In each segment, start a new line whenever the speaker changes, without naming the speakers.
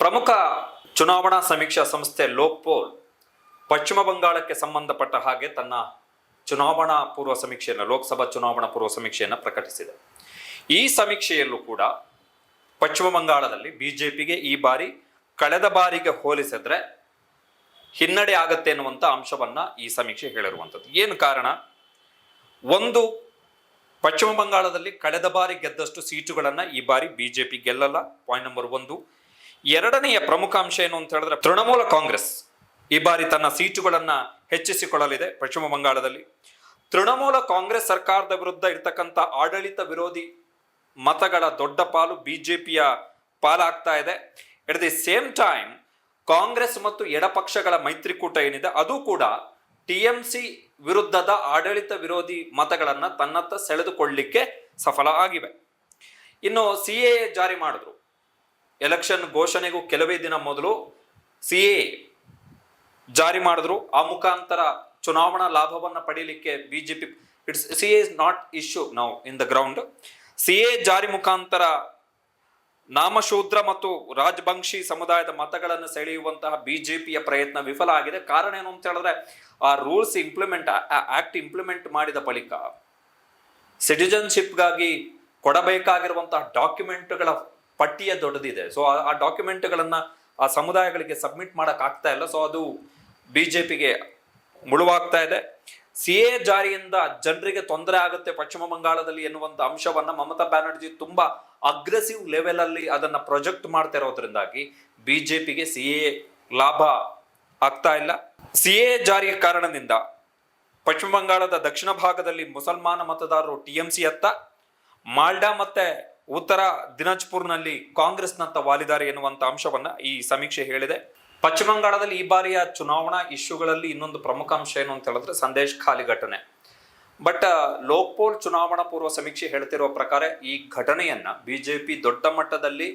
ಪ್ರಮುಖ ಚುನಾವಣಾ ಸಮೀಕ್ಷಾ ಸಂಸ್ಥೆ ಲೋಕ್ಪೋಲ್ ಪಶ್ಚಿಮ ಬಂಗಾಳಕ್ಕೆ ಸಂಬಂಧಪಟ್ಟ ಹಾಗೆ ತನ್ನ ಚುನಾವಣಾ ಪೂರ್ವ ಸಮೀಕ್ಷೆಯನ್ನು, ಲೋಕಸಭಾ ಚುನಾವಣಾ ಪೂರ್ವ ಸಮೀಕ್ಷೆಯನ್ನು ಪ್ರಕಟಿಸಿದೆ. ಈ ಸಮೀಕ್ಷೆಯಲ್ಲೂ ಕೂಡ ಪಶ್ಚಿಮ ಬಂಗಾಳದಲ್ಲಿ ಬಿಜೆಪಿಗೆ ಈ ಬಾರಿ ಕಳೆದ ಬಾರಿಗೆ ಹೋಲಿಸಿದ್ರೆ ಹಿನ್ನಡೆ ಆಗತ್ತೆ ಎನ್ನುವಂಥ ಅಂಶವನ್ನು ಈ ಸಮೀಕ್ಷೆ ಹೇಳಿರುವಂಥದ್ದು. ಏನು ಕಾರಣ? ಒಂದು, ಪಶ್ಚಿಮ ಬಂಗಾಳದಲ್ಲಿ ಕಳೆದ ಬಾರಿ ಗೆದ್ದಷ್ಟು ಸೀಟುಗಳನ್ನು ಈ ಬಾರಿ ಬಿಜೆಪಿ ಗೆಲ್ಲಲ್ಲ. ಪಾಯಿಂಟ್ ನಂಬರ್ ಒಂದು ಎರಡನೆಯ ಪ್ರಮುಖ ಅಂಶ ಏನು ಅಂತ ಹೇಳಿದ್ರೆ ತೃಣಮೂಲ ಕಾಂಗ್ರೆಸ್ ಈ ಬಾರಿ ತನ್ನ ಸೀಟುಗಳನ್ನ ಹೆಚ್ಚಿಸಿಕೊಳ್ಳಲಿದೆ ಪಶ್ಚಿಮ ಬಂಗಾಳದಲ್ಲಿ. ತೃಣಮೂಲ ಕಾಂಗ್ರೆಸ್ ಸರ್ಕಾರದ ವಿರುದ್ಧ ಇರ್ತಕ್ಕಂಥ ಆಡಳಿತ ವಿರೋಧಿ ಮತಗಳ ದೊಡ್ಡ ಪಾಲು ಬಿಜೆಪಿಯ ಪಾಲಾಗ್ತಾ ಇದೆ. At the same time Congress ಮತ್ತು ಎಡಪಕ್ಷಗಳ ಮೈತ್ರಿಕೂಟ ಏನಿದೆ, ಅದು ಕೂಡ ಟಿ ಎಂ ಸಿ ವಿರುದ್ಧದ ಆಡಳಿತ ವಿರೋಧಿ ಮತಗಳನ್ನು ತನ್ನತ್ತ ಸೆಳೆದುಕೊಳ್ಳಲಿಕ್ಕೆ ಸಫಲ ಆಗಿವೆ. ಇನ್ನು ಸಿ ಎ ಜಾರಿ ಮಾಡಿದ್ರು. ಎಲೆಕ್ಷನ್ ಘೋಷಣೆಗೂ ಕೆಲವೇ ದಿನ ಮೊದಲು ಸಿ ಎ ಜಾರಿ ಮಾಡಿದ್ರು. ಆ ಮುಖಾಂತರ ಚುನಾವಣಾ ಲಾಭವನ್ನು ಪಡೀಲಿಕ್ಕೆ BJP, it's C A is not issue ನಾವು in the ground C A ಜಾರಿ ಮುಖಾಂತರ ನಾಮಶೂದ್ರ ಮತ್ತು ರಾಜವಂಶಿ ಸಮುದಾಯದ ಮತಗಳನ್ನು ಸೆಳೆಯುವಂತಹ ಬಿಜೆಪಿಯ ಪ್ರಯತ್ನ ವಿಫಲ ಆಗಿದೆ. ಕಾರಣ ಏನು ಅಂತ ಹೇಳಿದ್ರೆ, ಆ ರೂಲ್ಸ್ ಇಂಪ್ಲಿಮೆಂಟ್ ಆಕ್ಟ್ ಇಂಪ್ಲಿಮೆಂಟ್ ಮಾಡಿದ ಬಳಿಕ ಸಿಟಿಜನ್ಶಿಪ್ಗಾಗಿ ಕೊಡಬೇಕಾಗಿರುವಂತಹ ಡಾಕ್ಯುಮೆಂಟ್ಗಳ ಪಟ್ಟಿಯ ದೊಡ್ಡದಿದೆ. ಸೊ ಆ ಡಾಕ್ಯುಮೆಂಟ್ಗಳನ್ನು ಆ ಸಮುದಾಯಗಳಿಗೆ ಸಬ್ಮಿಟ್ ಮಾಡೋಕ್ಕಾಗ್ತಾ ಇಲ್ಲ. ಸೊ ಅದು ಬಿಜೆಪಿಗೆ ಮುಳುವಾಗ್ತಾ ಇದೆ. ಸಿ ಎ ಜಾರಿಯಿಂದ ಜನರಿಗೆ ತೊಂದರೆ ಆಗುತ್ತೆ ಪಶ್ಚಿಮ ಬಂಗಾಳದಲ್ಲಿ ಎನ್ನುವಂಥ ಅಂಶವನ್ನ ಮಮತಾ ಬ್ಯಾನರ್ಜಿ ತುಂಬಾ ಅಗ್ರೆಸಿವ್ ಲೆವೆಲ್ ಅಲ್ಲಿ ಅದನ್ನ ಪ್ರೊಜೆಕ್ಟ್ ಮಾಡ್ತಾ ಇರೋದ್ರಿಂದಾಗಿ ಬಿಜೆಪಿಗೆ ಸಿ ಎ ಲಾಭ ಆಗ್ತಾ ಇಲ್ಲ. ಸಿ ಎ ಜಾರಿಯ ಕಾರಣದಿಂದ ಪಶ್ಚಿಮ ಬಂಗಾಳದ ದಕ್ಷಿಣ ಭಾಗದಲ್ಲಿ ಮುಸಲ್ಮಾನ ಮತದಾರರು ಟಿಎಂಸಿ ಅತ್ತ, ಮಾಲ್ಡಾ ಮತ್ತೆ ಉತ್ತರ ದಿನಾಜ್ಪುರ್ನಲ್ಲಿ ಕಾಂಗ್ರೆಸ್ನತ್ತ ವಾಲಿದಾರೆ ಎನ್ನುವಂತ ಅಂಶವನ್ನ ಈ ಸಮೀಕ್ಷೆ ಹೇಳಿದೆ. ಪಶ್ಚಿಮ ಬಂಗಾಳದಲ್ಲಿ ಈ ಬಾರಿಯ ಚುನಾವಣಾ ಇಶ್ಯೂಗಳಲ್ಲಿ ಇನ್ನೊಂದು ಪ್ರಮುಖ ಅಂಶ ಏನು ಅಂತ ಹೇಳಿದ್ರೆ ಸಂದೇಶ್ ಖಾಲಿ ಘಟನೆ. ಬಟ್ ಲೋಕ್ಪೋಲ್ ಚುನಾವಣಾ ಪೂರ್ವ ಸಮೀಕ್ಷೆ ಹೇಳ್ತಿರುವ ಪ್ರಕಾರ ಈ ಘಟನೆಯನ್ನ ಬಿಜೆಪಿ ದೊಡ್ಡ ಮಟ್ಟದಲ್ಲಿ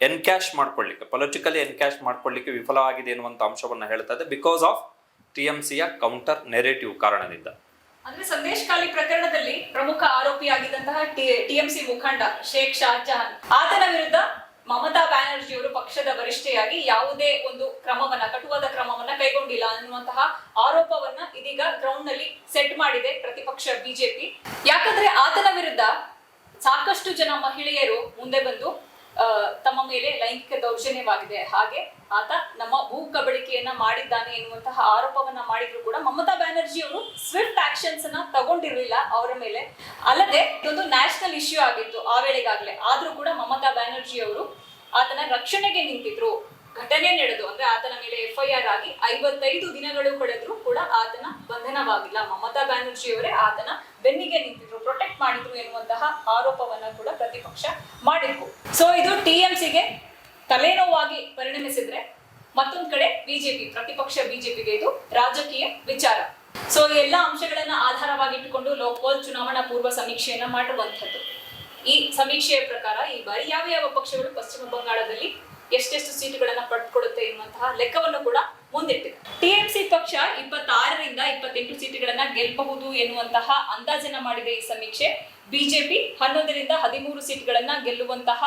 ಎನ್ಕ್ಯಾಶ್ ಮಾಡ್ಕೊಳ್ಳಿಕ್ಕೆ, ಪೊಲಿಟಿಕಲಿ ಎನ್ಕ್ಯಾಶ್ ಮಾಡ್ಕೊಳ್ಳಿಕ್ಕೆ ವಿಫಲವಾಗಿದೆ ಎನ್ನುವಂತ ಅಂಶವನ್ನ ಹೇಳ್ತಾ ಇದೆ. ಬಿಕಾಸ್ ಆಫ್ ಟಿ ಎಂ ಸಿಯ ಕೌಂಟರ್ ನೆರೇಟಿವ್ ಕಾರಣದಿಂದ.
ಅಂದ್ರೆ ಸಂದೇಶ್ ಖಾಲಿ ಪ್ರಕರಣದಲ್ಲಿ ಪ್ರಮುಖ ಆರೋಪಿಯಾಗಿದ್ದಂತಹ ಟಿಎಂಸಿ ಮುಖಂಡ ಶೇಖ್ ಶಾಜಹಾನ್ ಆತನ ವಿರುದ್ಧ ಮಮತಾ ಬ್ಯಾನರ್ಜಿ ಅವರು ಪಕ್ಷದ ವರಿಷ್ಠೆಯಾಗಿ ಯಾವುದೇ ಒಂದು ಕ್ರಮವನ್ನ, ಕಟುವಾದ ಕ್ರಮವನ್ನ ಕೈಗೊಂಡಿಲ್ಲ ಅನ್ನುವಂತಹ ಆರೋಪವನ್ನ ಇದೀಗ ಗ್ರೌಂಡ್ನಲ್ಲಿ ಸೆಟ್ ಮಾಡಿದೆ ಪ್ರತಿಪಕ್ಷ ಬಿಜೆಪಿ. ಯಾಕಂದ್ರೆ ಆತನ ವಿರುದ್ಧ ಸಾಕಷ್ಟು ಜನ ಮಹಿಳೆಯರು ಮುಂದೆ ಬಂದು ಮೇಲೆ ಲೈಂಗಿಕ ದೌರ್ಜನ್ಯವಾಗಿದೆ. ಹಾಗೆ ಆತ ನಮ್ಮ ಭೂ ಕಬಳಿಕೆಯನ್ನ ಮಾಡಿದ್ದಾನೆ ಎನ್ನುವಂತಹ ಆರೋಪವನ್ನ ಮಾಡಿದ್ರು ಕೂಡ ಮಮತಾ ಬ್ಯಾನರ್ಜಿ ಅವರು ಸ್ವಿಫ್ಟ್ ಆಕ್ಷನ್ಸ್ ಅನ್ನ ತಗೊಂಡಿರಲಿಲ್ಲ ಅವರ ಮೇಲೆ. ಅಲ್ಲದೆ ಇದೊಂದು ನ್ಯಾಷನಲ್ ಇಶ್ಯೂ ಆಗಿತ್ತು ಆ ವೇಳೆಗಾಗ್ಲೆ. ಆದ್ರೂ ಕೂಡ ಮಮತಾ ಬ್ಯಾನರ್ಜಿ ಅವರು ಆತನ ರಕ್ಷಣೆಗೆ ನಿಂತಿದ್ರು. ಘಟನೆ ನಡೆದು ಅಂದ್ರೆ ಆತನ ಮೇಲೆ ಎಫ್ಐಆರ್ ಆಗಿ ಐವತ್ತೈದು ದಿನಗಳು ಕಳೆದ್ರು ಕೂಡ ಆತನ ಬಂಧನವಾಗಿಲ್ಲ. ಮಮತಾ ಬ್ಯಾನರ್ಜಿ ಅವರೇ ಆತನ ಬೆನ್ನಿಗೆ ನಿಂತಿದ್ರು ಪ್ರೊಟೆಕ್ಟ್ ಮಾಡಿದ್ರು ಎನ್ನುವಂತಹ ಆರೋಪವನ್ನ ಕೂಡ ಪ್ರತಿಪಕ್ಷ ಮಾಡಿದ್ರು. ಸೊ ಇದು ಟಿ ಎಂ ಸಿಗೆ ತಲೆನೋವಾಗಿ ಪರಿಣಮಿಸಿದ್ರೆ ಮತ್ತೊಂದು ಕಡೆ ಬಿಜೆಪಿ ಪ್ರತಿಪಕ್ಷ ಬಿಜೆಪಿಗೆ ಇದು ರಾಜಕೀಯ ವಿಚಾರ. ಸೊ ಎಲ್ಲ ಅಂಶಗಳನ್ನ ಆಧಾರವಾಗಿಟ್ಟುಕೊಂಡು ಲೋಕಪಾಲ್ ಚುನಾವಣಾ ಪೂರ್ವ ಸಮೀಕ್ಷೆಯನ್ನ ಮಾಡುವಂಥದ್ದು. ಈ ಸಮೀಕ್ಷೆಯ ಪ್ರಕಾರ ಈ ಬಾರಿ ಯಾವ ಯಾವ ಪಕ್ಷಗಳು ಪಶ್ಚಿಮ ಬಂಗಾಳದಲ್ಲಿ ಎಷ್ಟೆಷ್ಟು ಸೀಟುಗಳನ್ನ ಪಡೆದುಕೊಳ್ಳುತ್ತೆ ಎನ್ನುವಂತಹ ಲೆಕ್ಕವನ್ನು ಕೂಡ ಮುಂದಿಟ್ಟಿದೆ ಟಿಎಂಸಿ ಪಕ್ಷ ಇಪ್ಪತ್ತಾರರಿಂದ ಇಪ್ಪತ್ತೆಂಟು ಸೀಟುಗಳನ್ನ ಗೆಲ್ಲಬಹುದು ಎನ್ನುವಂತಹ ಅಂದಾಜನ ಮಾಡಿದೆ ಈ ಸಮೀಕ್ಷೆ. ಬಿಜೆಪಿ ಹನ್ನೊಂದರಿಂದ ಹದಿಮೂರು ಸೀಟ್ಗಳನ್ನ ಗೆಲ್ಲುವಂತಹ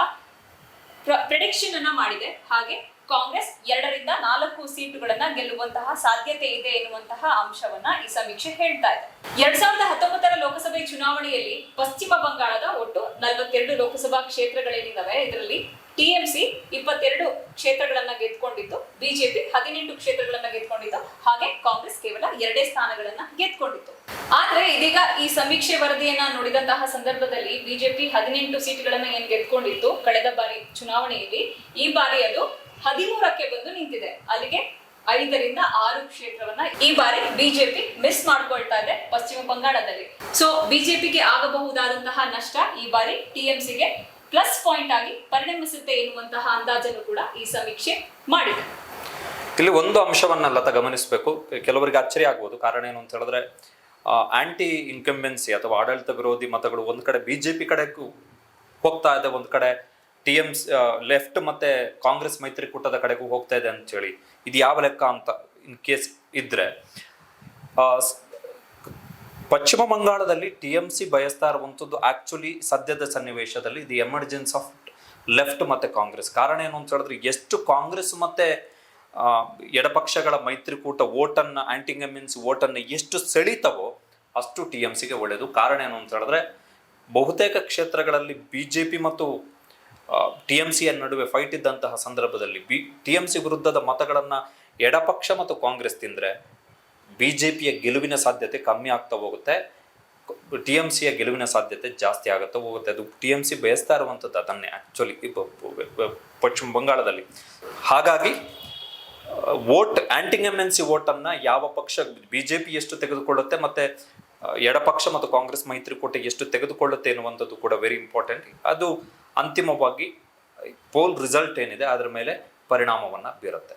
ಪ್ರಿಡಿಕ್ಷನ್ ಅನ್ನ ಮಾಡಿದೆ. ಹಾಗೆ ಕಾಂಗ್ರೆಸ್ ಎರಡರಿಂದ ನಾಲ್ಕು ಸೀಟುಗಳನ್ನ ಗೆಲ್ಲುವಂತಹ ಸಾಧ್ಯತೆ ಇದೆ ಎನ್ನುವಂತಹ ಅಂಶವನ್ನ ಈ ಸಮೀಕ್ಷೆ ಹೇಳ್ತಾ ಇದೆ. ಎರಡ್ ಸಾವಿರದ ಹತ್ತೊಂಬತ್ತರ ಲೋಕಸಭೆ ಚುನಾವಣೆಯಲ್ಲಿ ಪಶ್ಚಿಮ ಬಂಗಾಳದ ಒಟ್ಟು ನಲವತ್ತೆರಡು ಲೋಕಸಭಾ ಕ್ಷೇತ್ರಗಳೇನಿದಾವೆ? ಇದರಲ್ಲಿ ಟಿಎಂಸಿ ಇಪ್ಪತ್ತೆರಡು ಕ್ಷೇತ್ರಗಳನ್ನ ಗೆದ್ಕೊಂಡಿತ್ತು. ಬಿಜೆಪಿ ಹದಿನೆಂಟು ಕ್ಷೇತ್ರಗಳನ್ನ ಗೆದ್ಕೊಂಡಿತ್ತು. ಹಾಗೆ ಕಾಂಗ್ರೆಸ್ ಕೇವಲ ಎರಡೇ ಸ್ಥಾನಗಳನ್ನ ಗೆದ್ಕೊಂಡಿತ್ತು. ಆದ್ರೆ ಇದೀಗ ಈ ಸಮೀಕ್ಷೆ ವರದಿಯನ್ನ ನೋಡಿದಂತಹ ಸಂದರ್ಭದಲ್ಲಿ ಬಿಜೆಪಿ ಹದಿನೆಂಟು ಸೀಟ್ಗಳನ್ನ ಏನ್ ಗೆದ್ಕೊಂಡಿತ್ತು? ಕಳೆದ ಬಾರಿ ಚುನಾವಣೆಯಲ್ಲಿ ಈ ಬಾರಿ ಅದು ಹದಿಮೂರಕ್ಕೆ ಬಂದು ನಿಂತಿದೆ. ಅಲ್ಲಿಗೆ ಐದರಿಂದ ಆರು ಕ್ಷೇತ್ರವನ್ನ ಈ ಬಾರಿ ಬಿಜೆಪಿ ಮಿಸ್ ಮಾಡ್ಕೊಳ್ತಾ ಇದೆ ಪಶ್ಚಿಮ ಬಂಗಾಳದಲ್ಲಿ. ಸೊ ಬಿಜೆಪಿಗೆ ಆಗಬಹುದಾದಂತಹ ನಷ್ಟ ಈ ಬಾರಿ ಟಿಎಂಸಿಗೆ ಪ್ಲಸ್ ಪಾಯಿಂಟ್ ಆಗಿ ಪರಿಣಮಿಸುತ್ತೆ ಎನ್ನುವಂತಹ ಅಂದಾಜನ್ನು ಕೂಡ ಈ ಸಮೀಕ್ಷೆ ಮಾಡಿದೆ.
ಇಲ್ಲಿ ಒಂದು ಅಂಶವನ್ನ ಲತಾ ಗಮನಿಸಬೇಕು. ಕೆಲವರಿಗೆ ಅಚ್ಚರಿ ಆಗ್ಬೋದು. ಕಾರಣ ಏನು ಅಂತ ಹೇಳಿದ್ರೆ ಆಂಟಿ ಇನ್ಕಂಬೆನ್ಸಿ ಅಥವಾ ಆಡಳಿತ ವಿರೋಧಿ ಮತಗಳು ಒಂದ್ ಕಡೆ ಬಿಜೆಪಿ ಕಡೆಗೂ ಹೋಗ್ತಾ ಇದೆ, ಒಂದ್ ಕಡೆ ಟಿ ಎಂ ಲೆಫ್ಟ್ ಮತ್ತೆ ಕಾಂಗ್ರೆಸ್ ಮೈತ್ರಿಕೂಟದ ಕಡೆಗೂ ಹೋಗ್ತಾ ಇದೆ ಅಂತ ಹೇಳಿ. ಇದು ಯಾವ ಲೆಕ್ಕ ಅಂತ ಇನ್ ಕೇಸ್ ಇದ್ರೆ ಪಶ್ಚಿಮ ಬಂಗಾಳದಲ್ಲಿ ಟಿ ಎಂ ಸಿ ಬಯಸ್ತಾ ಇರುವಂಥದ್ದು ಆಕ್ಚುಲಿ ಸದ್ಯದ ಸನ್ನಿವೇಶದಲ್ಲಿ ದಿ ಎಮರ್ಜೆನ್ಸ್ ಆಫ್ ಲೆಫ್ಟ್ ಮತ್ತೆ ಕಾಂಗ್ರೆಸ್. ಕಾರಣ ಏನು ಅಂತ ಹೇಳಿದ್ರೆ ಎಷ್ಟು ಕಾಂಗ್ರೆಸ್ ಮತ್ತೆ ಎಡಪಕ್ಷಗಳ ಮೈತ್ರಿಕೂಟ ಓಟನ್ನ ಆ್ಯಂಟಿಂಗಮಿನ್ಸ್ ಮೀನ್ಸ್ ಓಟನ್ನು ಎಷ್ಟು ಸೆಳೀತವೋ ಅಷ್ಟು ಟಿ ಎಂ ಸಿಗೆ ಒಳ್ಳೆಯದು. ಕಾರಣ ಏನು ಅಂತ ಹೇಳಿದ್ರೆ ಬಹುತೇಕ ಕ್ಷೇತ್ರಗಳಲ್ಲಿ ಬಿ ಜೆ ಪಿ ಮತ್ತು ಟಿ ಎಂ ಸಿಯ ನಡುವೆ ಫೈಟ್ ಇದ್ದಂತಹ ಸಂದರ್ಭದಲ್ಲಿ ಬಿ, ಟಿ ಎಂ ಸಿ ವಿರುದ್ಧದ ಮತಗಳನ್ನು ಎಡಪಕ್ಷ ಮತ್ತು ಕಾಂಗ್ರೆಸ್ ತಿಂದರೆ ಬಿ ಜೆ ಪಿಯ ಗೆಲುವಿನ ಸಾಧ್ಯತೆ ಕಮ್ಮಿ ಆಗ್ತಾ ಹೋಗುತ್ತೆ. ಟಿ ಎಂ ಸಿಯ ಗೆಲುವಿನ ಸಾಧ್ಯತೆ ಜಾಸ್ತಿ ಆಗುತ್ತಾ ಹೋಗುತ್ತೆ. ಅದು ಟಿ ಎಂ ಸಿ ಬಯಸ್ತಾ ಇರುವಂಥದ್ದು ಅದನ್ನೇ ಆ್ಯಕ್ಚುಲಿ ಪಶ್ಚಿಮ ಬಂಗಾಳದಲ್ಲಿ. ಹಾಗಾಗಿ ವೋಟ್ ಸಿ ವೋಟನ್ನು ಯಾವ ಪಕ್ಷ ಬಿ ಜೆ ಪಿ ಎಷ್ಟು ತೆಗೆದುಕೊಳ್ಳುತ್ತೆ ಮತ್ತು ಎಡಪಕ್ಷ ಮತ್ತು ಕಾಂಗ್ರೆಸ್ ಮೈತ್ರಿಕೂಟ ಎಷ್ಟು ತೆಗೆದುಕೊಳ್ಳುತ್ತೆ ಎನ್ನುವಂಥದ್ದು ಕೂಡ ವೆರಿ ಇಂಪಾರ್ಟೆಂಟ್ ಅದು ಅಂತಿಮವಾಗಿ ಪೋಲ್ ರಿಸಲ್ಟ್ ಏನಿದೆ, ಅದರ ಮೇಲೆ ಪರಿಣಾಮವನ್ನು ಬೀರುತ್ತೆ.